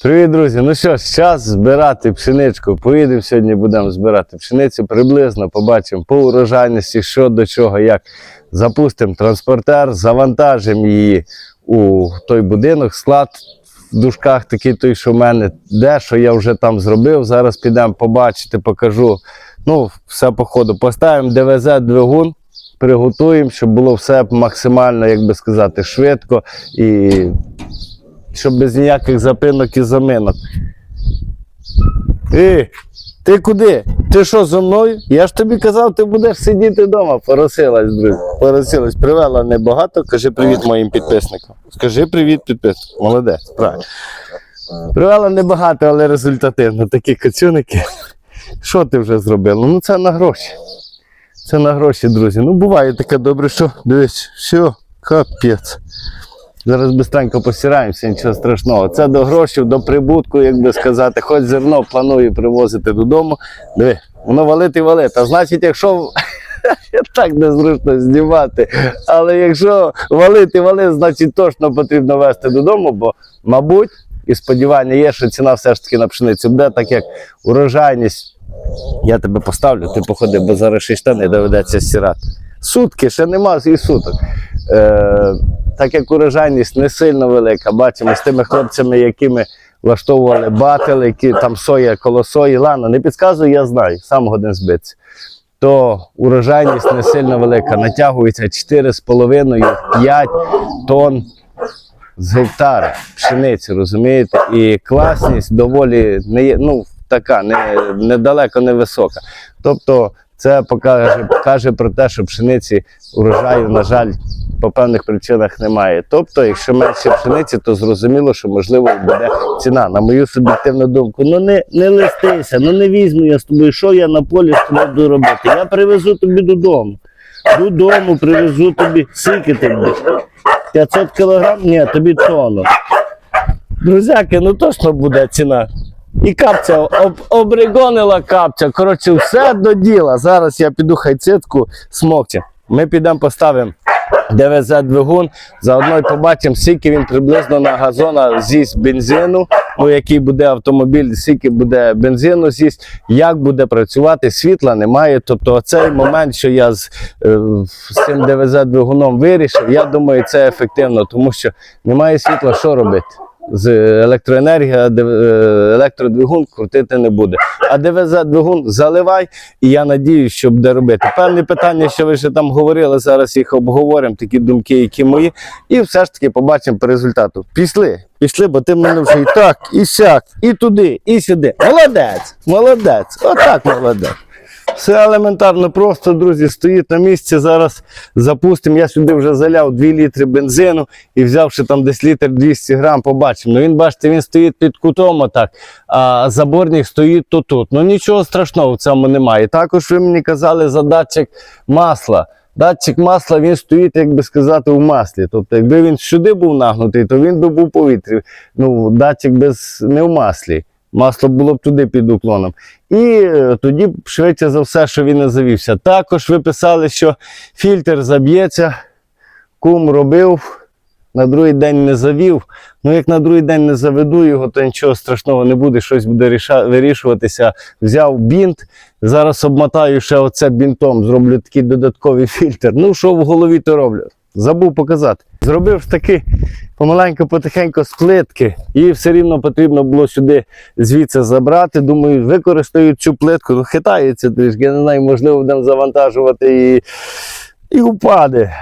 Привіт, друзі! Ну що ж, час збирати пшеничку. Поїдемо сьогодні, будемо збирати пшеницю приблизно, побачимо по урожайності, що до чого, як. Запустимо транспортер, завантажимо її у той будинок, склад в дужках такий той, що в мене. Де, що я вже там зробив. Зараз підемо побачити, покажу. Ну, все по ходу. Поставимо ДВЗ-двигун, приготуємо, щоб було все максимально, як би сказати, швидко і щоб без ніяких запинок і заминок. Е, ти куди? Ти що зо мною? Я ж тобі казав, ти будеш сидіти вдома. Поросилась, друзі. Поросилась. Привела небагато. Кажи привіт моїм підписникам. Скажи привіт підписникам. Молодець, правильно. Привела небагато, але результативно. Такі кацюники. Що ти вже зробила? Ну це на гроші. Це на гроші, друзі. Ну буває таке добре, що дивись, все, капець. Зараз бистренько постираємося, нічого страшного. Це до грошей, до прибутку, як би сказати, хоч зерно планую привозити додому. Диви, воно валить і валить. А значить, якщо так незручно знімати, але якщо валить і валить, значить точно потрібно везти додому, бо, мабуть, і сподівання є, що ціна все ж таки на пшеницю буде, так як урожайність. Я тебе поставлю, ти походи, бо зараз ще штани доведеться стирати. Сутки, ще нема і суток. Е, так як урожайність не сильно велика, бачимо з тими хлопцями, якими влаштовували батили, які там соя коло сої, лана, не підказую, я знаю, сам годин збитися. То урожайність не сильно велика, натягується 4,5-5 тонн з гектара пшениці, розумієте? І класність доволі не ну, така, не, недалеко не висока. Тобто це покаже, каже про те, що пшениці урожаю, на жаль, по певних причинах немає. Тобто, якщо менше пшениці, то зрозуміло, що можливо буде ціна. На мою суб'єктивну думку, ну не, не листися, ну не візьму я з тобою, що я на полі з тобою буду робити. Я привезу тобі додому. Додому привезу тобі. Скільки ти будеш? 500 кілограм? Ні, тобі тонну. Друзяки, ну точно буде ціна. І капця об, обригонила капця. Коротше, все до діла. Зараз я піду хайцитку смокче. Ми підемо поставимо ДВЗ-двигун. Заодно й побачимо, скільки він приблизно на газона з'їсть бензину, ну який буде автомобіль, скільки буде бензину з'їсть, як буде працювати, світла немає. Тобто, цей момент, що я з, е, з цим ДВЗ-двигуном вирішив, я думаю, це ефективно, тому що немає світла, що робити? З електроенергія, е, електродвигун крутити не буде. А ДВЗ-двигун заливай, і я надію, що буде робити. Певні питання, що ви ще там говорили, зараз їх обговоримо, такі думки, які мої, і все ж таки побачимо по результату. Пішли, пішли, бо ти мене вже і так, і сяк, і туди, і сюди. Молодець, молодець, отак молодець. Все елементарно просто, друзі, стоїть на місці. Зараз запустимо. Я сюди вже заляв 2 літри бензину і взявши там десь літр 200 грам, побачимо. Ну він, бачите, він стоїть під кутом отак, а заборник стоїть то тут. Ну нічого страшного в цьому немає. Також ви мені казали за датчик масла. Датчик масла він стоїть, як би сказати, у маслі. Тобто, якби він сюди був нагнутий, то він би був повітрі. Ну, датчик без не в маслі. Масло було б туди під уклоном. І е, тоді швидше за все, що він не завівся. Також ви писали, що фільтр заб'ється, кум робив, на другий день не завів. Ну, як на другий день не заведу його, то нічого страшного не буде, щось буде ріша- вирішуватися. Взяв бінт, зараз обмотаю ще оце бінтом, зроблю такий додатковий фільтр. Ну, що в голові, то роблю. Забув показати. Зробив таки помаленьку, потихеньку з плитки, і все рівно потрібно було сюди звідси забрати. Думаю, використаю цю плитку. Ну, хитається трішки, не знаю, можливо, будемо завантажувати і, і упаде.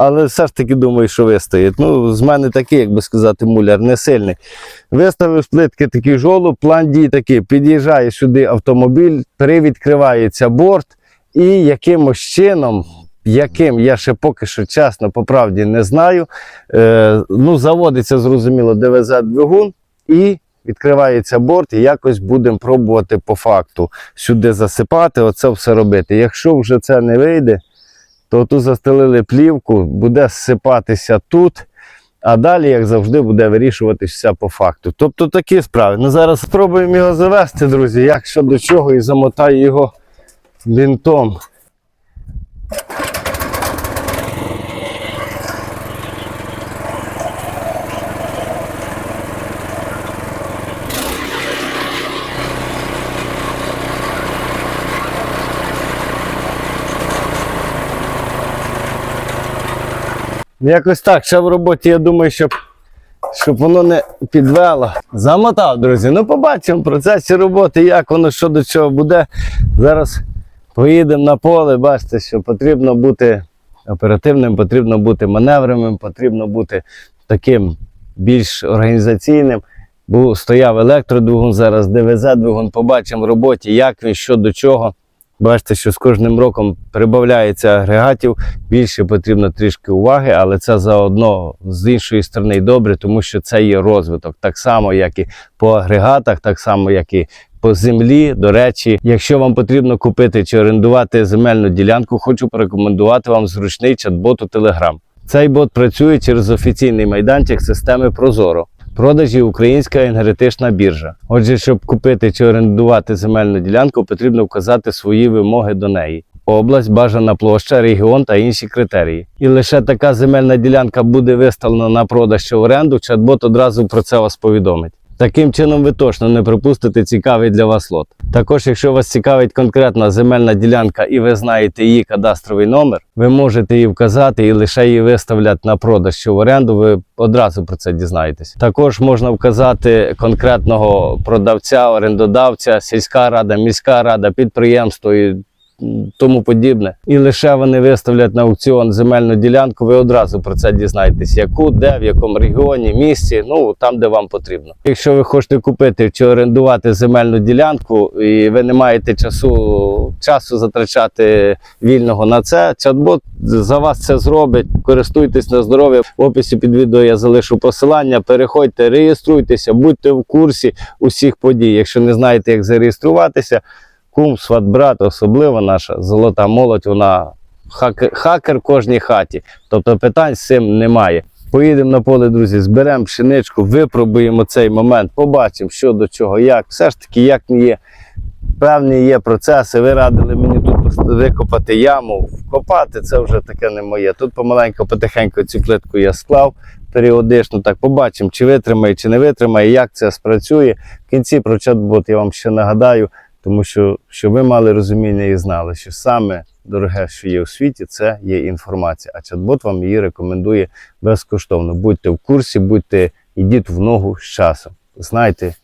Але все ж таки думаю, що вистоїть. Ну, з мене такий, як би сказати, муляр, не сильний. Виставив з плитки такий жолоб, план дій такий. Під'їжджає сюди автомобіль, привідкривається борт, і якимось чином, яким я ще поки що чесно, по правді не знаю. Е, ну, заводиться, зрозуміло, ДВЗ-двигун і відкривається борт, і якось будемо пробувати по факту сюди засипати, оце все робити. Якщо вже це не вийде, то тут застелили плівку, буде зсипатися тут. А далі, як завжди, буде вирішуватися по факту. Тобто такі справи. Ну зараз спробуємо його завести, друзі, як що до чого, і замотаю його бінтом. Якось так, ще в роботі, я думаю, щоб, щоб воно не підвело. Замотав, друзі. Ну, побачимо в процесі роботи, як воно що до чого буде. Зараз поїдемо на поле, бачите, що потрібно бути оперативним, потрібно бути маневреним, потрібно бути таким більш організаційним. Бо стояв електродвигун, зараз ДВЗ-двигун, побачимо в роботі, як він, що до чого. Бачите, що з кожним роком прибавляється агрегатів, більше потрібно трішки уваги, але це заодно з іншої сторони добре, тому що це є розвиток. Так само, як і по агрегатах, так само, як і по землі. До речі, якщо вам потрібно купити чи орендувати земельну ділянку, хочу порекомендувати вам зручний чат-бот у Telegram. Цей бот працює через офіційний майданчик системи Прозоро. Продажі Українська енергетична біржа. Отже, щоб купити чи орендувати земельну ділянку, потрібно вказати свої вимоги до неї. Область, бажана площа, регіон та інші критерії. І лише така земельна ділянка буде виставлена на продаж чи оренду, чат-бот одразу про це вас повідомить. Таким чином ви точно не пропустите цікавий для вас лот. Також, якщо вас цікавить конкретна земельна ділянка і ви знаєте її кадастровий номер, ви можете її вказати і лише її виставлять на продаж чи в оренду. Ви одразу про це дізнаєтесь. Також можна вказати конкретного продавця, орендодавця, сільська рада, міська рада, підприємство і тому подібне. І лише вони виставлять на аукціон земельну ділянку, ви одразу про це дізнаєтесь, яку, де, в якому регіоні, місці, ну там, де вам потрібно. Якщо ви хочете купити чи орендувати земельну ділянку, і ви не маєте часу, часу затрачати вільного на це, чат-бот за вас це зробить. Користуйтесь на здоров'я. В описі під відео я залишу посилання. Переходьте, реєструйтеся, будьте в курсі усіх подій. Якщо не знаєте, як зареєструватися, кум, сват, брат, особливо наша золота молодь, вона хакер, хакер в кожній хаті. Тобто питань з цим немає. Поїдемо на поле, друзі, зберемо пшеничку, випробуємо цей момент, побачимо, що до чого, як. Все ж таки, як не є. Певні є процеси. Ви радили мені тут викопати яму, вкопати це вже таке не моє. Тут помаленьку, потихеньку цю клітку я склав періодично. Так побачимо, чи витримає, чи не витримає, як це спрацює. В кінці про чат-бот я вам ще нагадаю, тому що щоб ви мали розуміння і знали, що саме дороге, що є у світі, це є інформація. А чат-бот вам її рекомендує безкоштовно. Будьте в курсі, будьте, йдіть в ногу з часом. Знайте,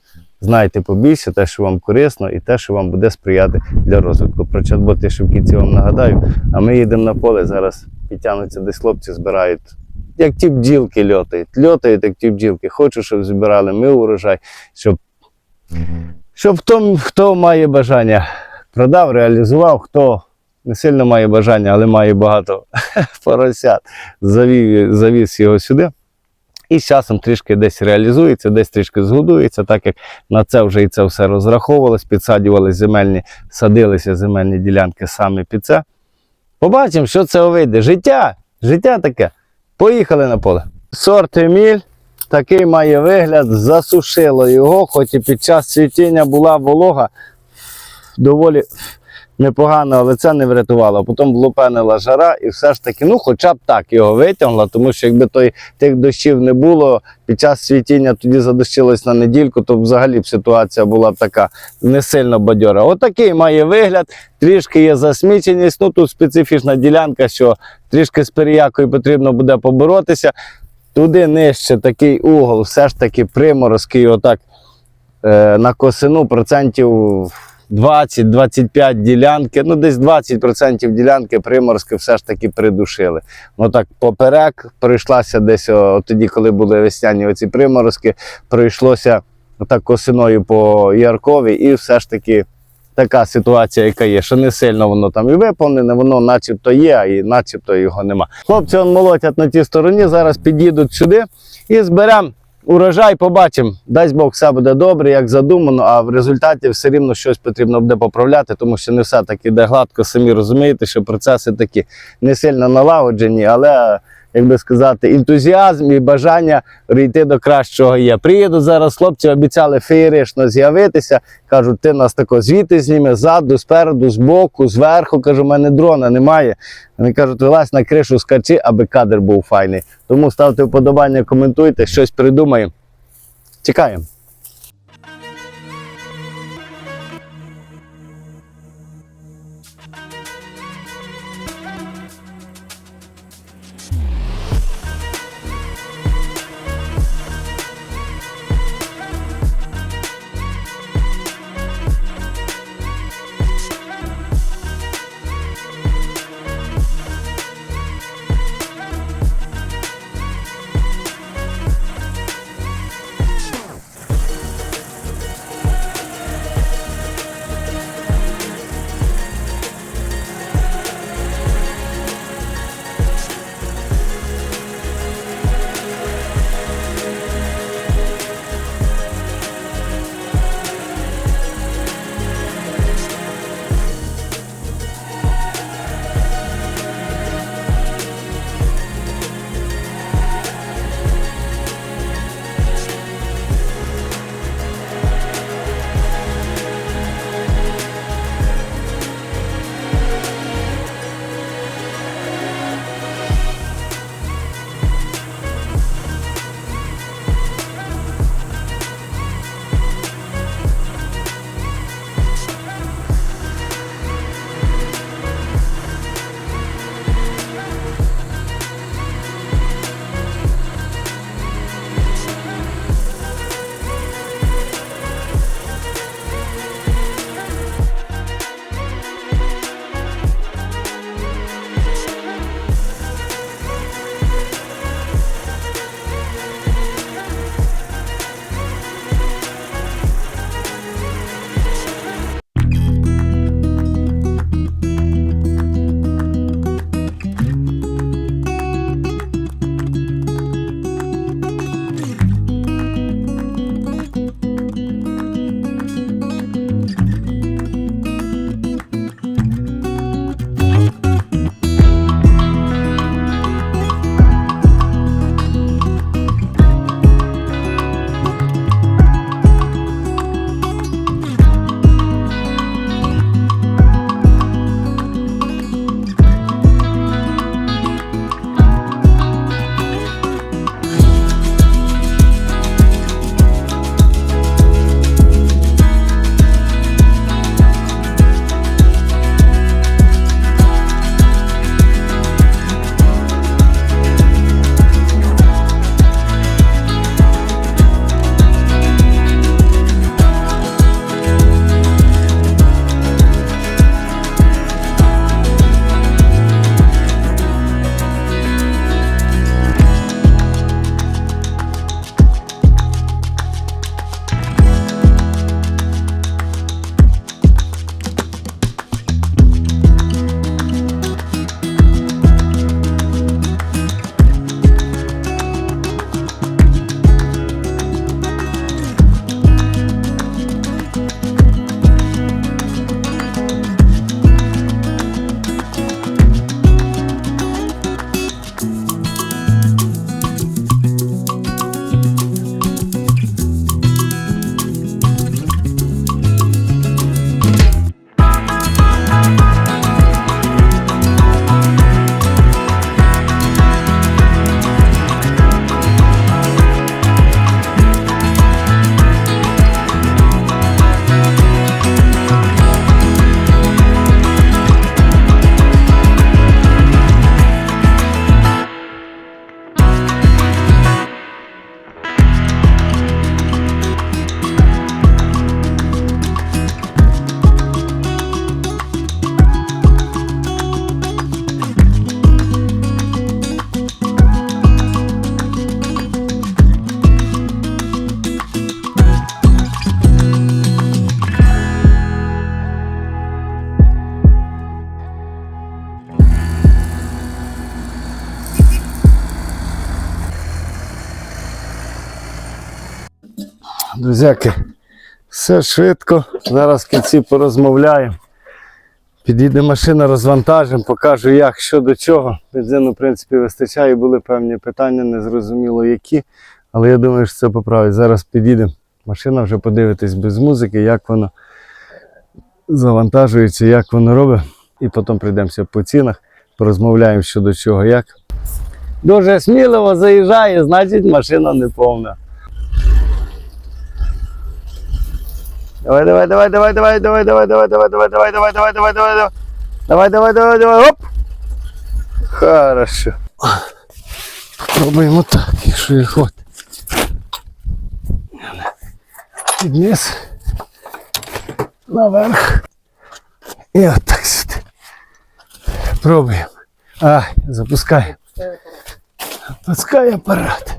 знайте побільше те, що вам корисно, і те, що вам буде сприяти для розвитку. Про чат-бот я ще в кінці вам нагадаю. А ми їдемо на поле. Зараз підтягнуться десь хлопці, збирають. Як ті бджілки льотають. Льотають, як ті бджілки. Хочу, щоб збирали ми урожай, щоб, щоб хто, хто має бажання продав, реалізував, хто не сильно має бажання, але має багато поросят, завів, завіз його сюди. І з часом трішки десь реалізується, десь трішки згодується, так як на це вже і це все розраховувалось, підсадювалися земельні, садилися земельні ділянки саме під це. Побачимо, що це вийде. Життя, життя таке. Поїхали на поле. Сорт Еміль такий має вигляд, засушило його, хоч і під час цвітіння була волога доволі непогано, але це не врятувало. Потім влупенила жара, і все ж таки, ну, хоча б так його витягнула, тому що якби той, тих дощів не було, під час цвітіння тоді задощилось на недільку, то взагалі б ситуація була така не сильно бадьора. Отакий має вигляд, трішки є засміченість. Ну тут специфічна ділянка, що трішки з періякою потрібно буде поборотися. Туди нижче такий угол, все ж таки приморозкий, отак е, на косину процентів 20-25 ділянки, ну десь 20% ділянки приморські все ж таки придушили. Ну так поперек пройшлася десь о, тоді, коли були весняні оці приморозки, пройшлося отак косиною по Яркові, і все ж таки така ситуація, яка є, що не сильно воно там і виповнене, воно начебто є, а і начебто його нема. Хлопці он молотять на тій стороні, зараз під'їдуть сюди і зберемо урожай, побачимо. Дасть Бог, все буде добре, як задумано, а в результаті все рівно щось потрібно буде поправляти, тому що не все так іде гладко, самі розумієте, що процеси такі не сильно налагоджені, але. Як би сказати, ентузіазм і бажання прийти до кращого є. Приїду зараз, хлопці обіцяли феєрично з'явитися. Кажуть, ти нас тако звідти зніме, ззаду, спереду, збоку, зверху. Кажу, в мене дрона немає. Вони кажуть, вилазь на кришу скачи, аби кадр був файний. Тому ставте вподобання, коментуйте, щось придумаємо. Чекаємо. Друзяки, все швидко. Зараз в кінці порозмовляємо. Підійде машина, розвантажимо, покажу як, що до чого. Бензину, в принципі, вистачає, були певні питання, незрозуміло які. Але я думаю, що це поправить. Зараз підійде машина, вже подивитись без музики, як воно завантажується, як воно робить. І потім прийдемося по цінах, порозмовляємо що до чого, як. Дуже сміливо заїжджає, значить машина не повна. Давай, давай, давай, давай, давай, давай, давай, давай, давай, давай, давай, давай, давай, давай, давай, давай. Давай, давай, давай, давай, оп. Хорошо. Пробуємо так, якщо і хватить. Підніс. Наверх. І отак сюди. Пробуємо. А, запускаємо. Запускай апарат.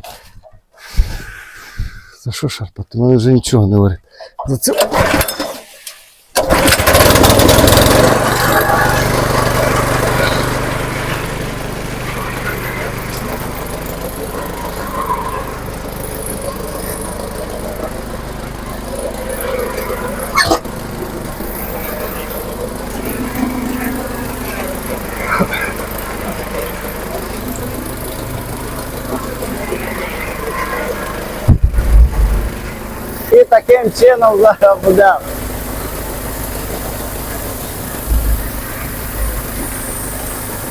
За що шарпати? Мене вже нічого не говорить. За це. І таким чином зараз буде.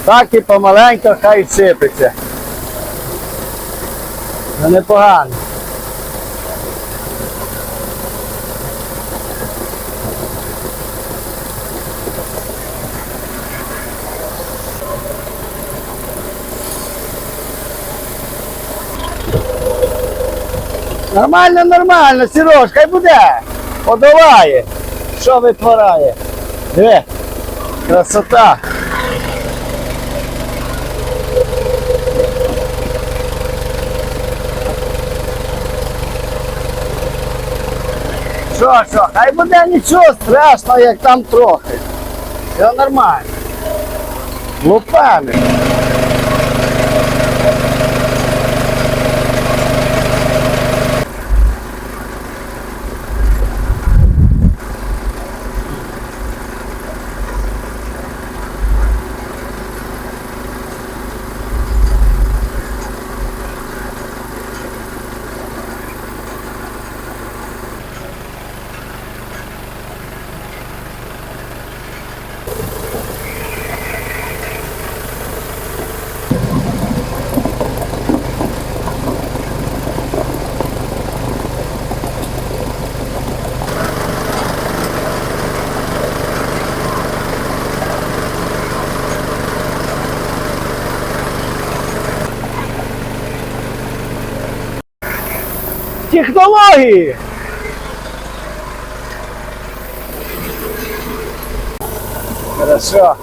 Так і помаленько хай сипеться. Ну непогано. Нормально, нормально, Сереж, хай буде. Подаває. Що витворяє? Диви. Красота. Що, що, хай буде нічого страшного, як там трохи. Все нормально. Лупами. corre! Olha só.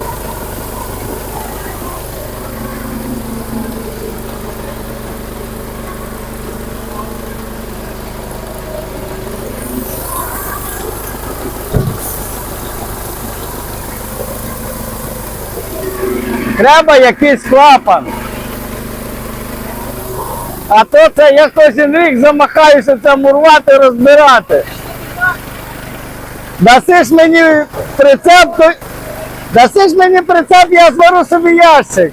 Grava aí aqui, esclapa. А то це я кожен рік замахаюся це мурвати, розбирати. Даси ж мені прицеп, то... даси мені прицеп, я зберу собі ящик.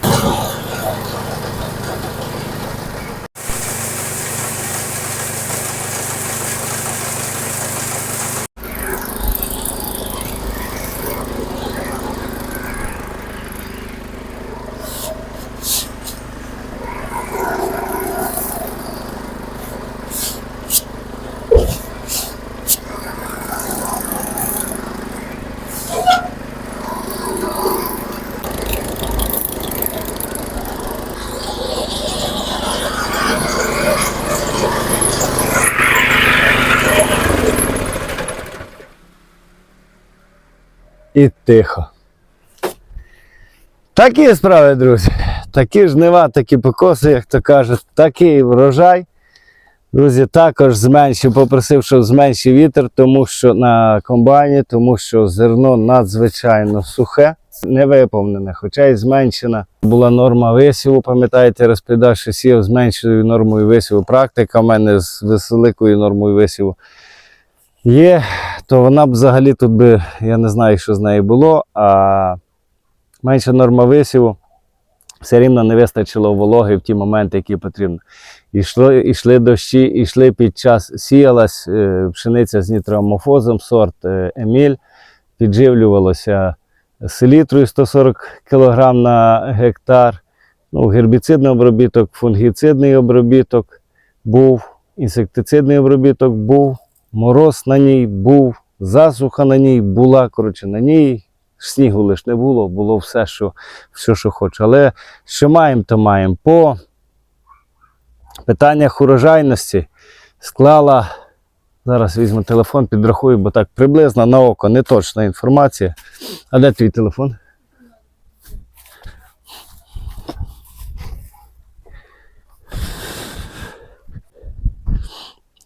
І тихо. Такі справи, друзі. Такі жнива, такі покоси, як то кажуть, такий врожай. Друзі, також зменшив, попросив, щоб зменшив вітер, тому що на комбайні, тому що зерно надзвичайно сухе, не виповнене, хоча й зменшена була норма висіву. Пам'ятаєте, розповідав, що сіяв з меншою нормою висіву. Практика в мене з великою нормою висіву. Є, то вона б взагалі тут би, я не знаю, що з нею було, а менша норма висіву все рівно не вистачило вологи в ті моменти, які потрібно. Ішло, ішли дощі, ішли під час, сіялась е, пшениця з нітроамофозом, сорт е, Еміль, підживлювалося селітрою 140 кг на гектар. Ну, гербіцидний обробіток, фунгіцидний обробіток був, інсектицидний обробіток був, мороз на ній був, засуха на ній була. Коротше, на ній снігу лише не було, було все, що, все, що хочу. Але що маємо, то маємо. По питаннях урожайності склала. Зараз візьму телефон, підрахую, бо так приблизно на око не точна інформація. А де твій телефон?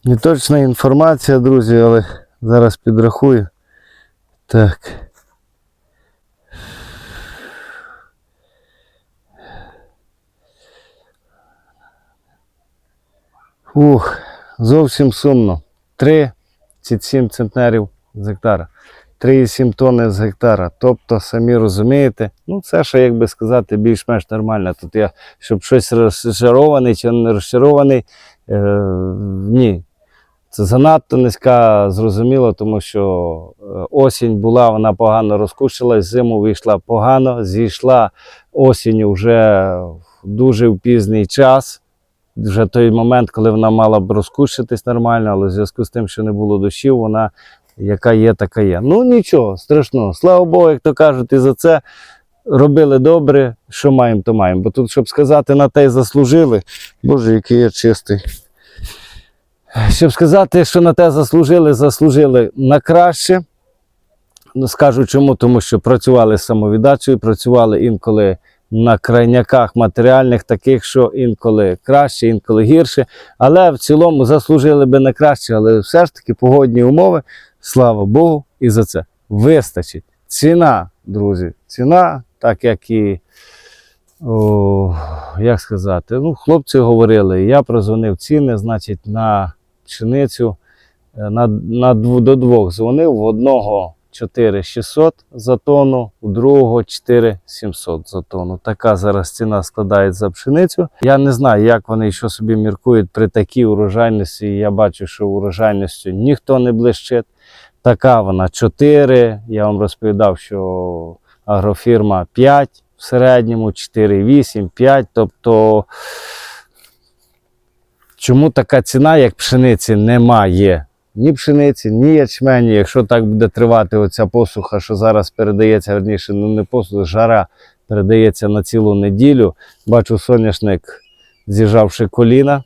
Неточна інформація, друзі, але зараз підрахую. Так. Ух, зовсім сумно. 37 центнерів з гектара. 3,7 тонни з гектара. Тобто, самі розумієте, ну це ще, як би сказати, більш-менш нормально. Тут я, щоб щось розчарований чи не розчарований, е, ні. Це занадто низька, зрозуміло, тому що е, осінь була, вона погано розкушилась, зиму вийшла погано, зійшла осінь вже дуже в пізній час. Вже той момент, коли вона мала б розкушитись нормально, але в зв'язку з тим, що не було дощів, вона яка є, така є. Ну нічого страшного. Слава Богу, як то кажуть, і за це робили добре, що маємо, то маємо. Бо тут, щоб сказати, на те й заслужили. Боже, який я чистий. Щоб сказати, що на те заслужили, заслужили на краще. Ну, скажу чому, тому що працювали самовіддачею, працювали інколи на крайняках матеріальних, таких, що інколи краще, інколи гірше. Але в цілому заслужили би на краще, але все ж таки погодні умови, слава Богу, і за це вистачить. Ціна, друзі, ціна, так як і, о, як сказати, ну, хлопці говорили, я прозвонив ціни, значить, на пшеницю е, на, на, до двох дзвонив, в одного 4600 за тонну, у другого 4700 за тонну. Така зараз ціна складає за пшеницю. Я не знаю, як вони що собі міркують при такій урожайності. Я бачу, що урожайністю ніхто не блищить. Така вона 4. Я вам розповідав, що агрофірма 5 в середньому, 4,8, 5. Тобто Чому така ціна, як пшениці, немає? Ні пшениці, ні ячмені. Якщо так буде тривати оця посуха, що зараз передається, верніше, ну не посуха, жара передається на цілу неділю. Бачу, соняшник з'їжджавши коліна.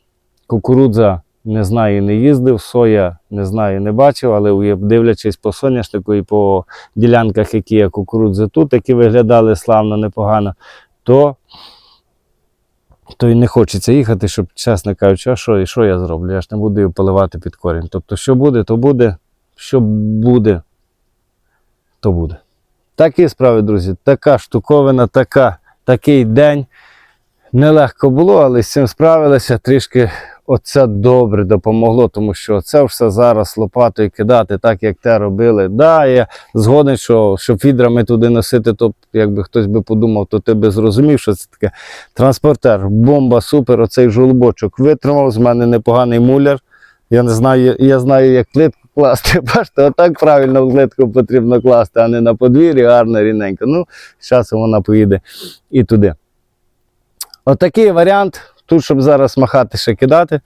Кукурудза не знаю, не їздив, соя не знаю, не бачив, але дивлячись по соняшнику і по ділянках, які є кукурудзи тут, які виглядали славно, непогано, то то й не хочеться їхати, щоб, чесно кажучи, а що, і що я зроблю? Я ж не буду її поливати під корінь. Тобто, що буде, то буде, що буде, то буде. Такі справи, друзі, така штуковина, така, такий день. Нелегко було, але з цим справилися. Трішки оце добре допомогло, тому що це все зараз лопатою кидати, так як те робили. Да, я згоден, що щоб відрами туди носити, то якби хтось би подумав, то ти би зрозумів, що це таке транспортер, бомба, супер. Оцей жолобочок витримав. З мене непоганий муляр. Я не знаю, я знаю, як плитку класти. Бачите, отак правильно в плитку потрібно класти, а не на подвір'ї, гарно, рівненько. Ну, з часом вона поїде і туди. Отакий варіант. Тут, щоб зараз махати ще кидати,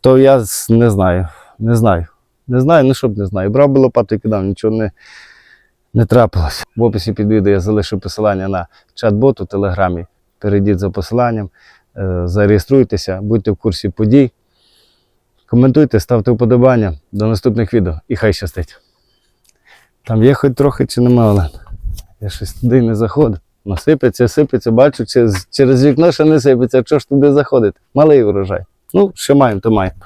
то я не знаю. Не знаю. Не знаю, ну щоб не знаю. Брав би лопату і кидав, нічого не, не трапилось. В описі під відео я залишу посилання на чат-бот у Телеграмі. Перейдіть за посиланням, е, зареєструйтеся, будьте в курсі подій. Коментуйте, ставте вподобання. До наступних відео і хай щастить. Там є хоч трохи чи нема, Олен? Я щось туди не заходив. Ну, сипеться, сипеться, бачу, через, вікно ще не сипеться, що ж туди заходити. Малий урожай. Ну, що маємо, то маємо.